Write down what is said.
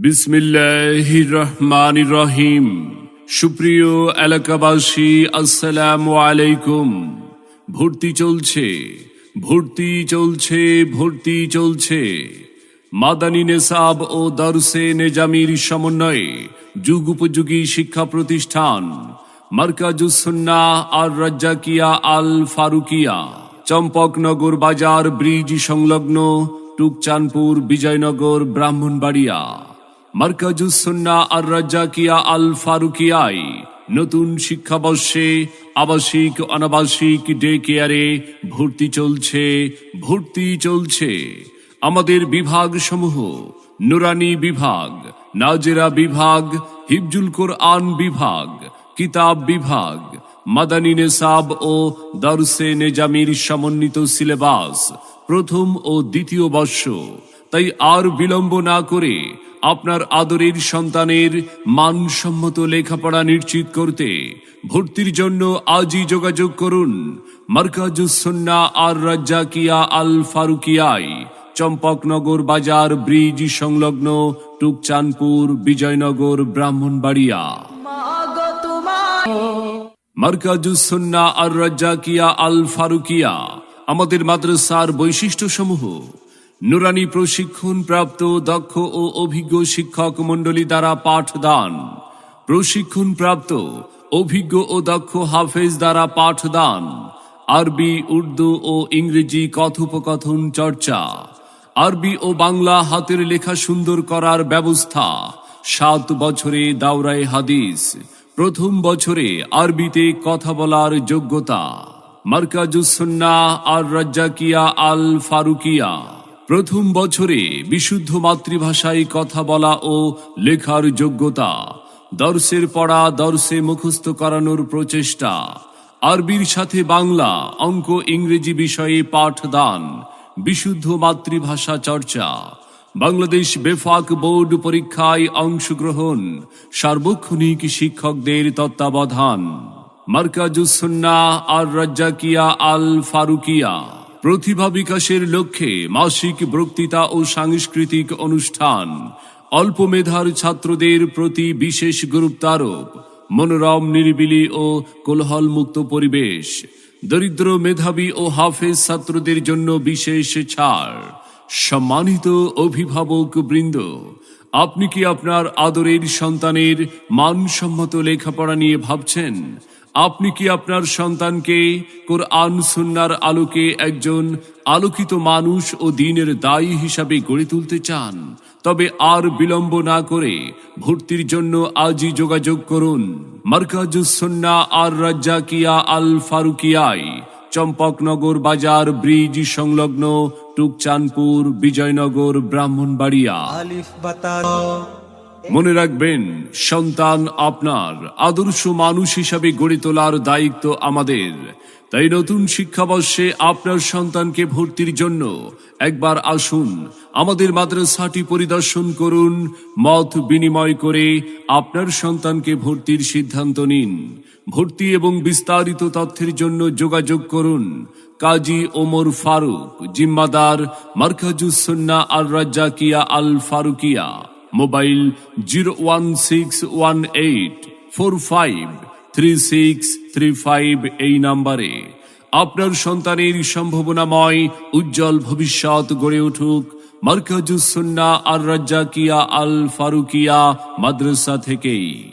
বিসমিল্লাহ রহমান রহিম সুপ্রিয় এলাকাবাসী, আসসালামু আলাইকুম। ভর্তি চলছে ভর্তি চলছে ভর্তি চলছে। মাদানী নেসাব ও দরসে নেজামির সমন্বয়ে যুগ উপযোগী শিক্ষা প্রতিষ্ঠান মার্কাজুসন্না আর রাজ্জাকিয়া আল ফারুকিয়া, চম্পকনগর বাজার ব্রিজ সংলগ্ন টুকচানপুর বিজয়নগর ব্রাহ্মণবাড়িয়া। মার্কাজুসন্না আর রাজ্জাকিয়া আল ফারুকিয়াই নতুন শিক্ষাবর্ষে আবাসিক অনাবাসিক ডে কেয়ারে ভর্তি চলছে ভর্তি চলছে। আমাদের বিভাগ সমূহ নুরানি বিভাগ, নাজেরা বিভাগ, হিফজুল কোরআন বিভাগ, কিতাব বিভাগ, মাদানী নেসাব ও দরসে নেজামির সমন্বিত সিলেবাস প্রথম ও দ্বিতীয় বর্ষ। তাই আর বিলম্ব না করে আপনার আদরের সন্তানের মানসম্মত লেখাপড়া নিশ্চিত করতে ভর্তির জন্য আজই যোগাযোগ করুন মার্কাজুসন্না আর রাজ্জাকিয়া আল ফারুকিয়াই চম্পকনগর বাজার ব্রিজ সংলগ্ন টুকচানপুর বিজয়নগর ব্রাহ্মণবাড়িয়া। মার্কাজুসন্না আর রাজ্জাকিয়া আল ফারুকিয়া আমাদের মাদ্রাসার বৈশিষ্ট্য সমূহ নুরানি প্রশিক্ষণ প্রাপ্ত, দক্ষ ও অভিজ্ঞ শিক্ষক মণ্ডলী দ্বারা পাঠদান। প্রশিক্ষণ প্রাপ্ত, অভিজ্ঞ ও দক্ষ হাফেজ দ্বারা পাঠদান। আরবি, উর্দু ও ইংরেজি কথোপকথন চর্চা। আরবি ও বাংলা হাতের লেখা সুন্দর করার ব্যবস্থা। সাত বছরে দাওরায় হাদিস। প্রথম বছরে আরবিতে কথা বলার যোগ্যতা। মার্কাজুসন্না আর রাজ্জাকিয়া আল ফারুকিয়া প্রথম বছরে বিশুদ্ধ মাতৃভাষায় কথা বলা ও লেখার যোগ্যতা, দর্শের পড়া দর্শে মুখস্থ করানোর প্রচেষ্টা, আরবির সাথে বাংলা অঙ্ক ইংরেজি বিষয়ে পাঠদান, বিশুদ্ধ মাতৃভাষা চর্চা, বাংলাদেশ বেফাক বোর্ড পরীক্ষায় অংশগ্রহণ, সার্বক্ষণিক শিক্ষকদের তত্ত্বাবধান। মার্কাজুসন্না আর রাজ্জাকিয়া আল ফারুকিয়া প্রতিভা বিকাশের লক্ষ্যে মাসিক বক্তৃতা ও সাংস্কৃতিক অনুষ্ঠান। অল্প মেধার ছাত্রদের প্রতি বিশেষ গুরুত্বারোপ, মনোরম, নিরিবিলি ও কোলহল মুক্ত পরিবেশ, দরিদ্র মেধাবী ও হাফেজ ছাত্রদের জন্য বিশেষ ছাড়। সম্মানিত অভিভাবক বৃন্দ, আপনি কি আপনার আদরের সন্তানের মানসম্মত লেখাপড়া নিয়ে ভাবছেন? আপনি কি আপনার সন্তানকে কোরআন সুন্নার আলোকে একজন আলোকিত মানুষ ও দিনের দায়ী হিসাবে গড়ে তুলতে চান? তবে আর বিলম্ব না করে ভর্তির জন্য আজই যোগাযোগ করুন। মার্কাজুসন্না আর রাজ্জাকিয়া আল ফারুকিয়াই, চম্পকনগর বাজার ব্রিজ সংলগ্ন টুকচানপুর, বিজয়নগর, ব্রাহ্মণবাড়িয়া। মনে রাখবেন, সন্তান আপনার আদর্শ মানুষ হিসাবে গড়ে তোলার দায়িত্ব আমাদের। তাই নতুন শিক্ষাবর্ষে আপনার সন্তানকে ভর্তির জন্য একবার আসুন, আমাদের মাদ্রাসাটি পরিদর্শন করুন, মত বিনিময় করে আপনার সন্তানকে ভর্তির সিদ্ধান্ত নিন। ভর্তি এবং বিস্তারিত তথ্যের জন্য যোগাযোগ করুন, কাজী ওমর ফারুক, জিম্মাদার Markazussunnah Al Razzakia Al Farukia. Mobile zero one six one eight four five three six three five এই নাম্বারে। আপনার সন্তানের সম্ভাবনাময় উজ্জ্বল ভবিষ্যৎ গড়ে উঠুক। মার্কাজুসন্না আর রাজ্জাকিয়া আল ফারুকিয়া মাদ্রাসা থেকেই।